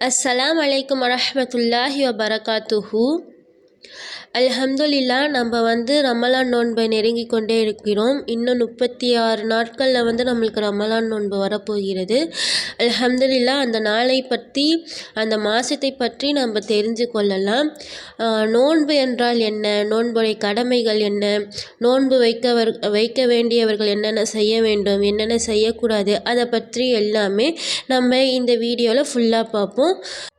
அஸ்ஸலாம் வலைக்கம் வரமத்துல்லாஹி வபரகாத்துஹூ. அல்ஹம்துலில்லா நம்ம வந்து ரமலான் நோன்பை நெருங்கி கொண்டே இருக்கிறோம். இன்னும் முப்பத்தி ஆறு நாட்களில் வந்து நம்மளுக்கு ரமலான் நோன்பு வரப்போகிறது. அல்ஹம்துலில்லா அந்த நாளை பற்றி அந்த மாதத்தை பற்றி நம்ம தெரிஞ்சு கொள்ளலாம். நோன்பு என்றால் என்ன? நோன்புடைய கடமைகள் என்ன? நோன்பு வைக்கவர் வைக்க வேண்டியவர்கள் என்னென்ன செய்ய வேண்டும்? என்னென்ன செய்யக்கூடாது? அதை பற்றி எல்லாமே நம்ம இந்த வீடியோவில் ஃபுல்லாக பார்ப்போம்.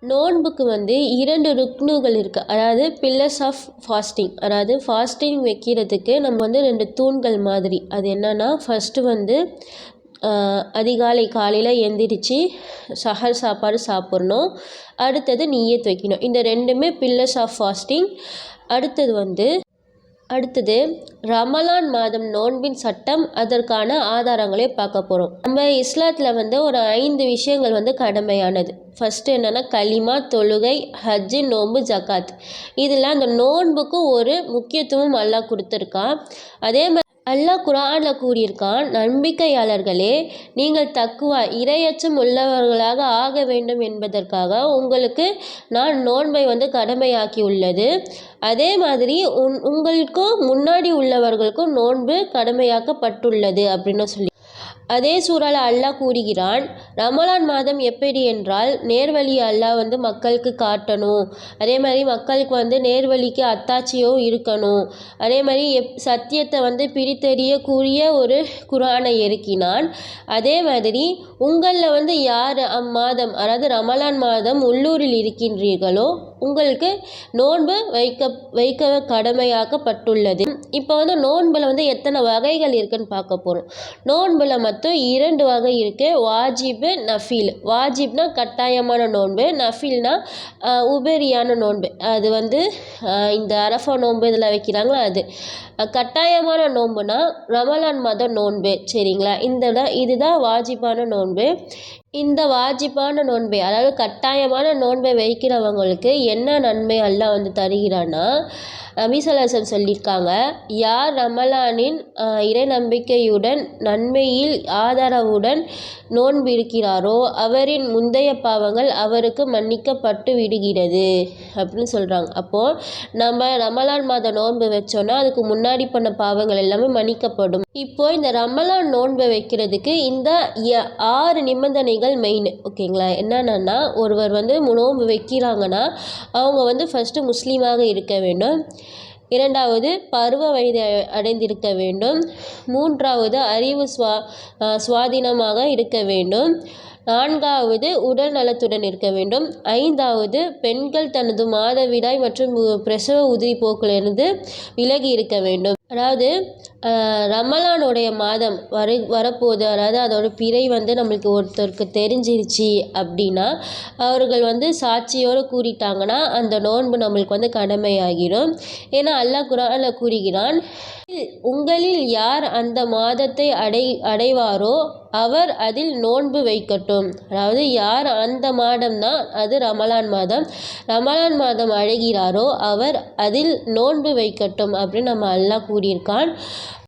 நோன்புக்கு வந்து இரண்டு ருக்னுகள் இருக்குது அதாவது பில்லர்ஸ் ஆஃப் ஃபாஸ்டிங் அதாவது ஃபாஸ்டிங் வைக்கிறதுக்கு நம்ம வந்து ரெண்டு தூண்கள் மாதிரி. அது என்னென்னா ஃபஸ்ட்டு வந்து அதிகாலை காலையில் எந்திரிச்சு சஹர் சாப்பாடு சாப்பிட்ணும். அடுத்தது நீயத் வைக்கணும். இந்த ரெண்டுமே பில்லர்ஸ் ஆஃப் ஃபாஸ்டிங் அடுத்தது வந்து அடுத்தது ரமலான் மாதம் நோன்பின் சட்டம் அதற்கான ஆதாரங்களை பார்க்க போகிறோம் நம்ம இஸ்லாத்தில் வந்து ஒரு ஐந்து விஷயங்கள் வந்து கடமையானது. ஃபஸ்ட்டு என்னென்னா களிமா தொழுகை ஹஜ்ஜு நோன்பு ஜக்காத். இதில் அந்த நோன்புக்கு ஒரு முக்கியத்துவம் நல்லா கொடுத்துருக்கான். அதே மாதிரி அல்லாஹ் குரானில் கூறியிருக்கான் நம்பிக்கையாளர்களே நீங்கள் தக்குவா இரையச்சம் உள்ளவர்களாக ஆக வேண்டும் என்பதற்காக உங்களுக்கு நான் நோன்பை வந்து கடமையாக்கி உள்ளது அதே மாதிரி உன் உங்களுக்கும் முன்னாடி உள்ளவர்களுக்கும் நோன்பு கடமையாக்கப்பட்டுள்ளது அப்படின்னு சொல்லி அதே சூறால அல்லாஹ் கூறுகிறான் ரமலான் மாதம் எப்படி என்றால் நேர்வழி அல்லாஹ் வந்து மக்களுக்கு காட்டணும். அதே மாதிரி மக்களுக்கு வந்து நேர்வழிக்கு அத்தாட்சியும் இருக்கணும். அதே மாதிரி எப் சத்தியத்தை வந்து பிரித்தறிய கூறிய ஒரு குரானை இறக்கினான். அதே மாதிரி உங்களில் வந்து யார் அம்மாதம் அதாவது ரமலான் மாதம் உள்ளூரில் இருக்கின்றீர்களோ உங்களுக்கு நோன்பு வைக்க வைக்க கடமையாக்கப்பட்டுள்ளது. இப்போ வந்து நோன்பில் வந்து எத்தனை வகைகள் இருக்குதுன்னு பார்க்க போகிறோம் நோன்பில் மொத்தம் இரண்டு வகை இருக்குது வாஜிபு நஃபீல். வாஜிப்னா கட்டாயமான நோன்பு. நஃபீல்னா உபரியான நோன்பு. அது வந்து இந்த அரஃபா நோன்பு இதில் வைக்கிறாங்களோ அது. கட்டாயமான நோன்புனா ரமலான் மத நோன்பு சரிங்களா? இந்த இதுதான் வாஜிபான நோன்பு. இந்த வாஜிபான நோன்பை அதாவது கட்டாயமான நோன்பை வைக்கிறவங்களுக்கு என்ன நன்மை அல்லாஹ் வந்து தருகிறான்னா நபிசல்லாசன் சொல்லியிருக்காங்க யார் ரமலானின் இறை நம்பிக்கையுடன் நன்மையில் ஆதரவுடன் நோன்பு இருக்கிறாரோ அவரின் முந்தைய பாவங்கள் அவருக்கு மன்னிக்கப்பட்டு விடுகிறது. அப்படின்னு சொல்கிறாங்க அப்போது நம்ம ரமலான் மாத நோன்பு வச்சோன்னா அதுக்கு முன்னாடி பண்ண பாவங்கள் எல்லாமே மன்னிக்கப்படும். இப்போது இந்த ரமலான் நோன்பை வைக்கிறதுக்கு இந்த ஆறு நிபந்தனைகள் மெயின் ஓகேங்களா? என்னென்னா ஒருவர் வந்து நோன்பு வைக்கிறாங்கன்னா அவங்க வந்து ஃபஸ்ட்டு முஸ்லீமாக இருக்க வேண்டும். இரண்டாவது பருவ வயது அடைந்திருக்க வேண்டும். மூன்றாவது அறிவு சுவா சுவாதீனமாக இருக்க வேண்டும். நான்காவது உடல் நலத்துடன் இருக்க வேண்டும். ஐந்தாவது பெண்கள் தனது மாதவிடாய் மற்றும் பிரசவ உதிரி போக்கிலிருந்து விலகி இருக்க வேண்டும். அதாவது ரமலானுடைய மாதம் வர வரப்போகுது. அதாவது அதோட பிறை வந்து நம்மளுக்கு ஒருத்தருக்கு தெரிஞ்சிருச்சு அப்படின்னா அவர்கள் வந்து சாட்சியோடு கூறிட்டாங்கன்னா அந்த நோன்பு நம்மளுக்கு வந்து கடமையாகிடும். ஏன்னா அல்லாஹ் குரானில் கூறுகிறான் உங்களில் யார் அந்த மாதத்தை அடை அடைவாரோ அவர் அதில் நோன்பு வைக்கட்டும். அதாவது யார் அந்த மாதம் தான் அது ரமலான் மாதம். ரமலான் மாதம் அழைகிறாரோ அவர் அதில் நோன்பு வைக்கட்டும் அப்படின்னு நம்ம அல்லாஹ் கூறியிருக்கான்.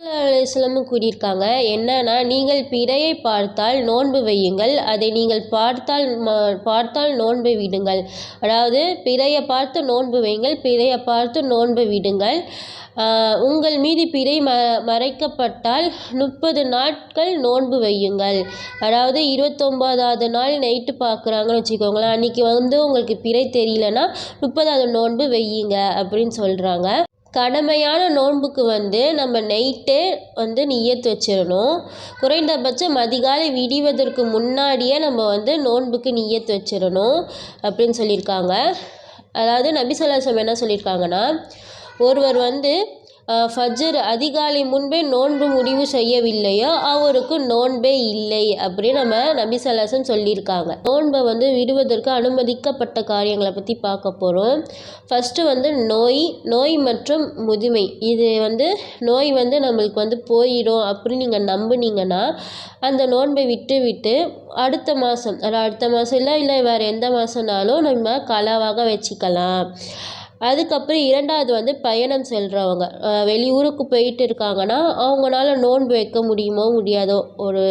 அலிஸ்லமும் கூறியிருக்காங்க என்னன்னா நீங்கள் பிறையை பார்த்தால் நோன்பு வையுங்கள். அதை நீங்கள் பார்த்தால் பார்த்தால் நோன்பு விடுங்கள். அதாவது பிறையை பார்த்து நோன்பு வையுங்கள் பிறையை பார்த்து நோன்பு விடுங்கள். உங்கள் மீது பிறை ம மறைக்கப்பட்டால் முப்பது நாட்கள் நோன்பு வையுங்கள். அதாவது இருபத்தொம்போதாவது நாள் நைட்டு பார்க்குறாங்கன்னு வச்சுக்கோங்களேன். அன்றைக்கி வந்து உங்களுக்கு பிறை தெரியலன்னா முப்பதாவது நோன்பு வையுங்க அப்படின்னு சொல்கிறாங்க கடமையான நோன்புக்கு வந்து நம்ம நைட்டே வந்து நியத்து வச்சிடணும் குறைந்தபட்சம் அதிகாலை விடிவதற்கு முன்னாடியே நம்ம வந்து நோன்புக்கு நியத்து வச்சிடணும் அப்படின்னு சொல்லியிருக்காங்க. அதாவது நபி சொல்லாசம் என்ன சொல்லியிருக்காங்கன்னா ஒருவர் வந்து ஃபஜ்ர் அதிகாலை முன்பே நோன்பு முடிவு செய்யவில்லையோ? அவருக்கு நோன்பே இல்லை அப்படின்னு நம்ம நபி சலாசன் சொல்லியிருக்காங்க. நோன்பை வந்து விடுவதற்கு அனுமதிக்கப்பட்ட காரியங்களை பற்றி பார்க்க போகிறோம் ஃபஸ்ட்டு வந்து நோய் நோய் மற்றும் முதுமை. இது வந்து நோய் வந்து நம்மளுக்கு வந்து போயிடும் அப்படின்னு நீங்கள் நம்புனீங்கன்னா அந்த நோன்பை விட்டு விட்டு அடுத்த மாதம் அதாவது அடுத்த மாதம் இல்லை இல்லை வேறு எந்த மாதம்னாலும் நம்ம கலாவாக வச்சுக்கலாம். அதுக்கப்புறம் இரண்டாவது வந்து பயணம் செல்கிறவங்க வெளியூருக்கு போயிட்டு இருக்காங்கன்னா அவங்களால நோன்பு வைக்க முடியுமோ முடியாதோ ஒரு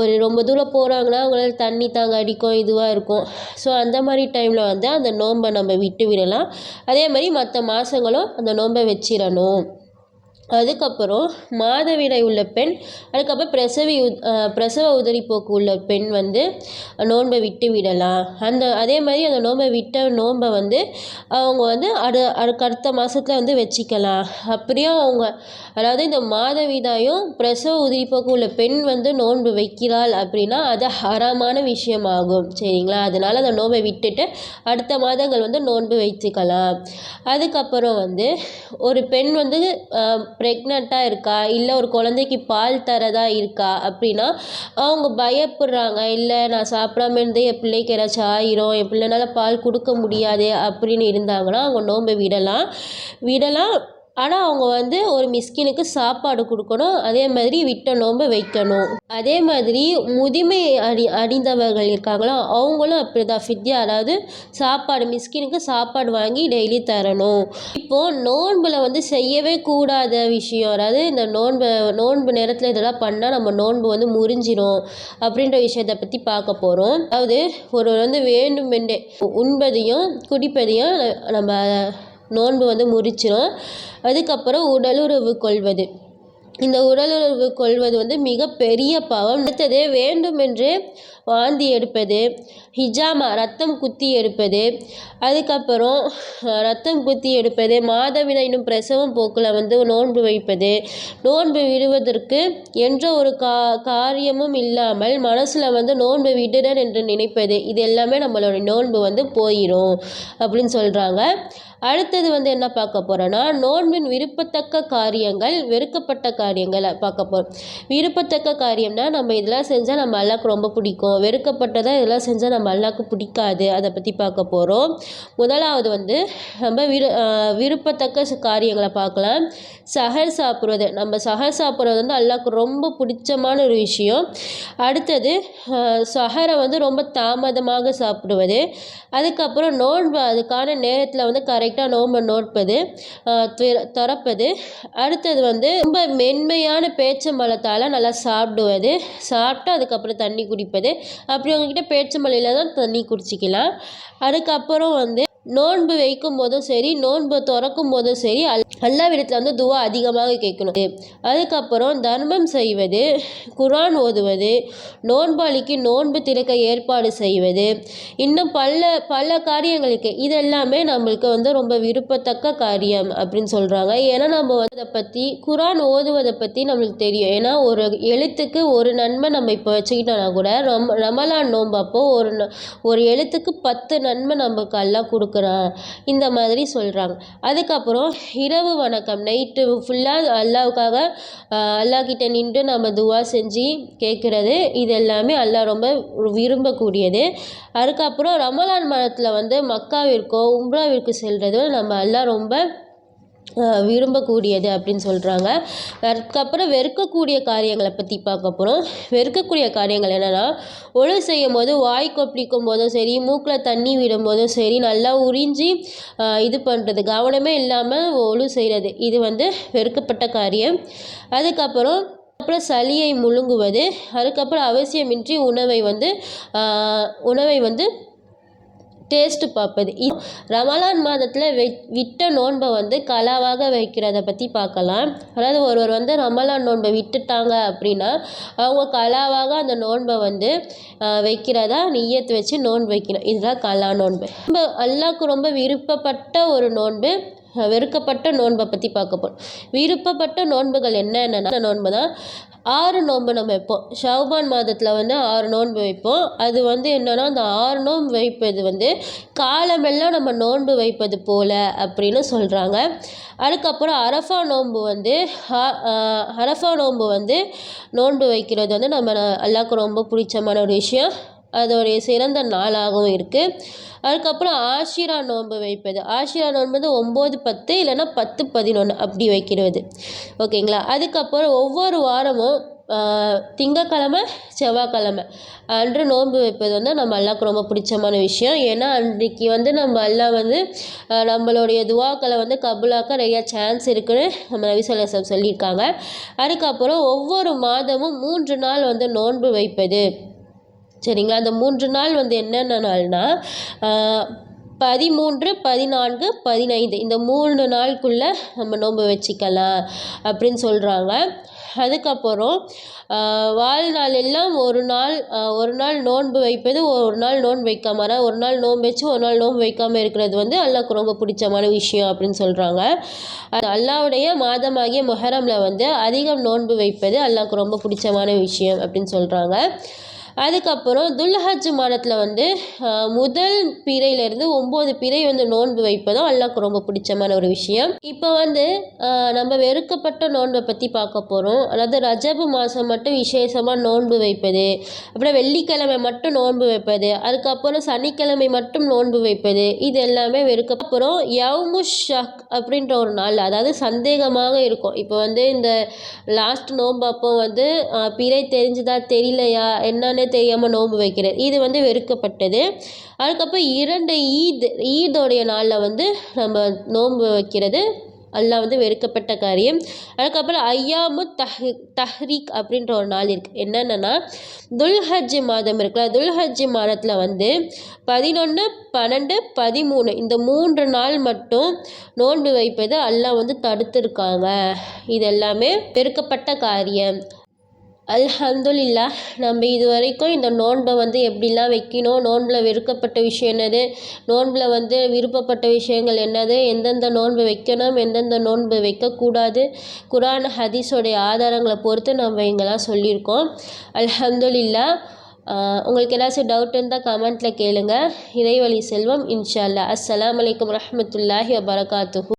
ஒரு ரொம்ப தூரம் போகிறாங்கன்னா அவங்களால தண்ணி தாங்க அடிக்கும் இதுவாக இருக்கும். ஸோ அந்த மாதிரி டைமில் வந்து அந்த நோன்பை நம்ம விட்டு விடலாம். அதே மாதிரி மற்ற மாதங்களும் அந்த நோன்பை வச்சிடணும். அதுக்கப்புறம் மாதவிடாய் உள்ள பெண் அதுக்கப்புறம் பிரசவி பிரசவ உதரிப்போக்கு உள்ள பெண் வந்து நோன்பை விட்டு விடலாம். அந்த அதே மாதிரி அந்த நோன்பை விட்ட நோன்பை வந்து அவங்க வந்து அடு அதுக்கு அடுத்த மாதத்துல வந்து வச்சிக்கலாம். அப்படியும் அவங்க அதாவது இந்த மாதவிடாயும் பிரசவ உதிரிப்போக்கு உள்ள பெண் வந்து நோன்பு வைக்கிறாள் அப்படின்னா அது ஹராமான விஷயமாகும். சரிங்களா? அதனால் அந்த நோன்பை விட்டுட்டு அடுத்த மாதங்கள் வந்து நோன்பு வைத்துக்கலாம். அதுக்கப்புறம் வந்து ஒரு பெண் வந்து ப்ரெக்னெண்ட்டாக இருக்கா? இல்லை ஒரு குழந்தைக்கு பால் தரதா இருக்கா? அப்படின்னா அவங்க பயப்படுறாங்க. இல்லை நான் சாப்பிடாம இருந்தே என் பிள்ளைக்கு ஏதாச்சும் ஆயிரும். என் பிள்ளைனால பால் கொடுக்க முடியாது அப்படின்னு இருந்தாங்கன்னா அவங்க நோன்பை விடலாம். விடலாம். ஆனால் அவங்க வந்து ஒரு மிஸ்கினுக்கு சாப்பாடு கொடுக்கணும். அதே மாதிரி விட்ட நோன்பை வைக்கணும். அதே மாதிரி முதுமை அடி அடைந்தவர்கள் இருக்காங்களோ? அவங்களும் அப்படி தான் ஃபித்யா அதாவது சாப்பாடு மிஸ்கினுக்கு சாப்பாடு வாங்கி டெய்லி தரணும். இப்போது நோன்பில் வந்து செய்யவே கூடாத விஷயம் அதாவது இந்த நோன்பு நோன்பு நேரத்தில் இதெல்லாம் பண்ணால் நம்ம நோன்பு வந்து முறிஞ்சிடும் அப்படின்ற விஷயத்தை பற்றி பார்க்க போகிறோம் அதாவது ஒரு வந்து வேண்டுமென்றே உண்பதையும் குடிப்பதையும் நம்ம நோன்பு வந்து முறிச்சிடும் அதுக்கப்புறம் உடலுறவு கொள்வது. இந்த உடலுறவு கொள்வது வந்து மிகப்பெரிய பாவம். அடுத்தது வேண்டுமென்றே வாந்தி எடுப்பது ஹிஜாமா ரத்தம் குத்தி எடுப்பது அதுக்கப்புறம் ரத்தம் குத்தி எடுப்பது மாதவிடாய் இன்னும் பிரசவம் போக்கில் வந்து நோன்பு வைப்பது. நோன்பு விடுவதற்கு என்ற ஒரு கா காரியமும் இல்லாமல் மனசில் வந்து நோன்பு விடுறேன் என்று நினைப்பது இது எல்லாமே நம்மளோட நோன்பு வந்து போயிடும் அப்படின்னு சொல்கிறாங்க அடுத்தது வந்து என்ன பார்க்க போகிறோன்னா நோன்பின் விருப்பத்தக்க காரியங்கள் வெறுக்கப்பட்ட காரியங்களை பார்க்க போகிறோம் விருப்பத்தக்க காரியம்னா நம்ம இதெல்லாம் செஞ்சால் நம்ம அல்லாக்கு ரொம்ப பிடிக்கும். வெறுக்கப்பட்டதாக இதெல்லாம் செஞ்சால் நம்ம அல்லாக்கு பிடிக்காது. அதை பற்றி பார்க்க போகிறோம் முதலாவது வந்து நம்ம விரு விருப்பத்தக்க காரியங்களை பார்க்கலாம். சஹர் சாப்பிட்றது நம்ம சஹர் சாப்பிட்றது வந்து அல்லாக்கு ரொம்ப பிடிச்சமான ஒரு விஷயம். அடுத்தது சஹரை வந்து ரொம்ப தாமதமாக சாப்பிடுவது. அதுக்கப்புறம் நோன்பு அதுக்கான நேரத்தில் வந்து கரெக்டாக நோன்பை நோட்பது திறப்பது. அடுத்தது வந்து ரொம்ப மென்மையான பேச்சம்பழத்தால் நல்லா சாப்பிடுவது. சாப்பிட்டு அதுக்கப்புறம் தண்ணி குடிப்பது. அப்படி உங்ககிட்ட மொழியில் தான் தண்ணி குடிச்சிக்கலாம். அதுக்கப்புறம் வந்து நோன்பு வைக்கும் போதும் சரி நோன்பு திறக்கும் போதும் சரி அல் அல்லாவிடத்தில் வந்து துவா அதிகமாக கேட்கணும். அதுக்கப்புறம் தர்மம் செய்வது குரான் ஓதுவது நோன்பாளிக்கு நோன்பு திறக்க ஏற்பாடு செய்வது இன்னும் பல பல காரியங்களுக்கு இதெல்லாமே நம்மளுக்கு வந்து ரொம்ப விருப்பத்தக்க காரியம் அப்படின்னு சொல்கிறாங்க ஏன்னா நம்ம வந்து அதை பற்றி குரான் ஓதுவதை பற்றி நம்மளுக்கு தெரியும். ஏன்னா ஒரு எழுத்துக்கு ஒரு நன்மை நம்ம இப்போ வச்சுக்கிட்டோன்னா கூட ரம் ரமலான் நோன்பு அப்போது ஒரு ஒரு எழுத்துக்கு பத்து நன்மை நமக்கு எல்லாம் கொடுக்கும் கொடுக்குறான் இந்த மாதிரி சொல்கிறாங்க அதுக்கப்புறம் இரவு வணக்கம். நைட்டு ஃபுல்லாக அல்லாவுக்காக அல்லாக்கிட்ட நின்று நம்ம துவா செஞ்சு கேட்குறது. இது எல்லாமே அல்லாஹ் ரொம்ப விரும்பக்கூடியது. அதுக்கப்புறம் ரமலான் மதத்தில் வந்து மக்காவிற்கோ உம்ராவிற்கு செல்வது நம்ம எல்லாம் ரொம்ப விரும்பக்கூடியது அப்படின்னு சொல்கிறாங்க அதுக்கப்புறம் வெறுக்கக்கூடிய காரியங்களை பற்றி பார்க்க போகிறோம் வெறுக்கக்கூடிய காரியங்கள் என்னென்னா ஒழு செய்யும் போது வாய் கொப்பளிக்கும் போதும் சரி மூக்கில் தண்ணி விடும் போதும் சரி நல்லா உறிஞ்சி இது பண்ணுறது கவனமே இல்லாமல் ஒழு செய்கிறது இது வந்து வெறுக்கப்பட்ட காரியம். அதுக்கப்புறம் அப்புறம் சளியை முழுங்குவது. அதுக்கப்புறம் அவசியமின்றி உணவை வந்து உணவை வந்து டேஸ்ட்டு பார்ப்பது. ரமலான் மாதத்தில் வெ விட்ட நோன்பை வந்து கலாவாக வைக்கிறத பற்றி பார்க்கலாம். அதாவது ஒருவர் வந்து ரமலான் நோன்பை விட்டுட்டாங்க அப்படின்னா அவங்க கலாவாக அந்த நோன்பை வந்து வைக்கிறதா? நிய்யத்து வச்சு நோன்பு வைக்கணும். இதுதான் கலா நோன்பு. ரொம்ப அல்லாவுக்கு ரொம்ப விருப்பப்பட்ட ஒரு நோன்பு. வெறுக்கப்பட்ட நோன்பை பற்றி பார்க்க போகிறோம் விருப்பப்பட்ட நோன்புகள் என்னென்ன நோன்பு தான் ஆறு நோன்பு நம்ம வைப்போம். ஷவுபான் மாதத்தில் வந்து ஆறு நோன்பு வைப்போம். அது வந்து என்னென்னா அந்த ஆறு நோன்பு வைப்பது வந்து காலமெல்லாம் நம்ம நோன்பு வைப்பது போல் அப்படின்னு சொல்கிறாங்க அதுக்கப்புறம் அரஃபா நோன்பு வந்து அரஃபா நோன்பு வந்து நோன்பு வைக்கிறது வந்து நம்ம எல்லாருக்கும் ரொம்ப பிடிச்சமான ஒரு விஷயம். அதோடைய சிறந்த நாளாகவும் இருக்குது அதுக்கப்புறம் ஆஷிரா நோன்பு வைப்பது. ஆஷிரா நோன்பு வந்து ஒம்பது பத்து இல்லைன்னா பத்து பதினொன்று அப்படி வைக்கிறது. ஓகேங்களா? அதுக்கப்புறம் ஒவ்வொரு வாரமும் திங்கக்கிழமை செவ்வாய்க்கிழமை அன்று நோன்பு வைப்பது வந்து நம்ம எல்லாருக்கும் ரொம்ப பிடிச்சமான விஷயம். ஏன்னா அன்றைக்கி வந்து நம்ம எல்லாம் வந்து நம்மளுடைய துவாக்களை வந்து கபுலாக்க நிறையா சான்ஸ் இருக்குன்னு நம்ம நபிசல்லாசம் சொல்லியிருக்காங்க. அதுக்கப்புறம் ஒவ்வொரு மாதமும் மூன்று நாள் வந்து நோன்பு வைப்பது. சரிங்களா? அந்த மூன்று நாள் வந்து என்னென்ன நாள்னால் பதிமூன்று பதினான்கு பதினைந்து. இந்த மூணு நாளுக்குள்ளே நம்ம நோன்பு வச்சுக்கலாம் அப்படின்னு சொல்கிறாங்க அதுக்கப்புறம் வாழ்நாள் எல்லாம் ஒரு நாள் ஒரு நாள் நோன்பு வைப்பது ஒரு நாள் நோன்பு வைக்காம ஒரு நாள் நோன்பு வச்சு ஒரு நாள் நோன்பு வைக்காமல் இருக்கிறது வந்து அல்லாவுக்கு ரொம்ப பிடிச்சமான விஷயம் அப்படின்னு சொல்கிறாங்க அது அல்லாவுடைய மாதமாகிய மொஹரமில் வந்து அதிகம் நோன்பு வைப்பது அல்லாவுக்கு ரொம்ப பிடிச்சமான விஷயம் அப்படின்னு சொல்கிறாங்க அதுக்கப்புறம் துல்ஹஜ் மாதத்தில் வந்து முதல் பிறையிலேருந்து ஒம்பது பிறை வந்து நோன்பு வைப்பதும் அல்லாவுக்கு ரொம்ப பிடிச்சமான ஒரு விஷயம். இப்போ வந்து நம்ம வெறுக்கப்பட்ட நோன்பை பற்றி பார்க்க போகிறோம் அதாவது ரஜபு மாதம் மட்டும் விசேஷமாக நோன்பு வைப்பது அப்புறம் வெள்ளிக்கிழமை மட்டும் நோன்பு வைப்பது அதுக்கப்புறம் சனிக்கிழமை மட்டும் நோன்பு வைப்பது இது எல்லாமே வெறுக்கப்புறம் யவுமுஷக் அப்படின்ற ஒரு நாள் அதாவது சந்தேகமாக இருக்கும். இப்போ வந்து இந்த லாஸ்ட் நோன்பு அப்போ வந்து பிறை தெரிஞ்சுதா தெரியலையா என்னன்னு தெரியாமல் நோன்பு வைக்கிறது இது வந்து வெறுக்கப்பட்டது. அதுக்கப்புறம் இரண்டு ஈத் ஈதோடைய நாளில் வந்து நம்ம நோன்பு வைக்கிறது. எல்லாம் வந்து வெறுக்கப்பட்ட காரியம். அதுக்கப்புறம் ஐயாமு தஹ் தஹ்ரீக் அப்படின்ற ஒரு நாள் இருக்குது என்னென்னா துல்ஹஜ் மாதம் இருக்குல்ல துல்ஹஜ் மாதத்தில் வந்து பதினொன்று பன்னெண்டு பதிமூணு இந்த மூன்று நாள் மட்டும் நோன்பு வைப்பது எல்லாம் வந்து தடுத்துருக்காங்க. இது எல்லாமே வெறுக்கப்பட்ட காரியம். அல்ஹம்துலில்லா நம்ம இது வரைக்கும் இந்த நோன்பை வந்து எப்படிலாம் வைக்கணும் நோன்பில் வெறுக்கப்பட்ட விஷயம் என்னது நோன்பில் வந்து விருப்பப்பட்ட விஷயங்கள் என்னது எந்தெந்த நோன்பு வைக்கணும் எந்தெந்த நோன்பு வைக்கக்கூடாது குரான் ஹதீஸோடைய ஆதாரங்களை பொறுத்து நம்ம இங்கெல்லாம் சொல்லியிருக்கோம். அல்ஹம்துலில்லா உங்களுக்கு ஏதாச்சும் டவுட் இருந்தால் கமெண்ட்டில் கேளுங்கள் இறைவழி செல்வம் இன்ஷா அல்லா அஸ்லாம் வலைக்கம் வரமத்துல்லாஹி வபரகாத்து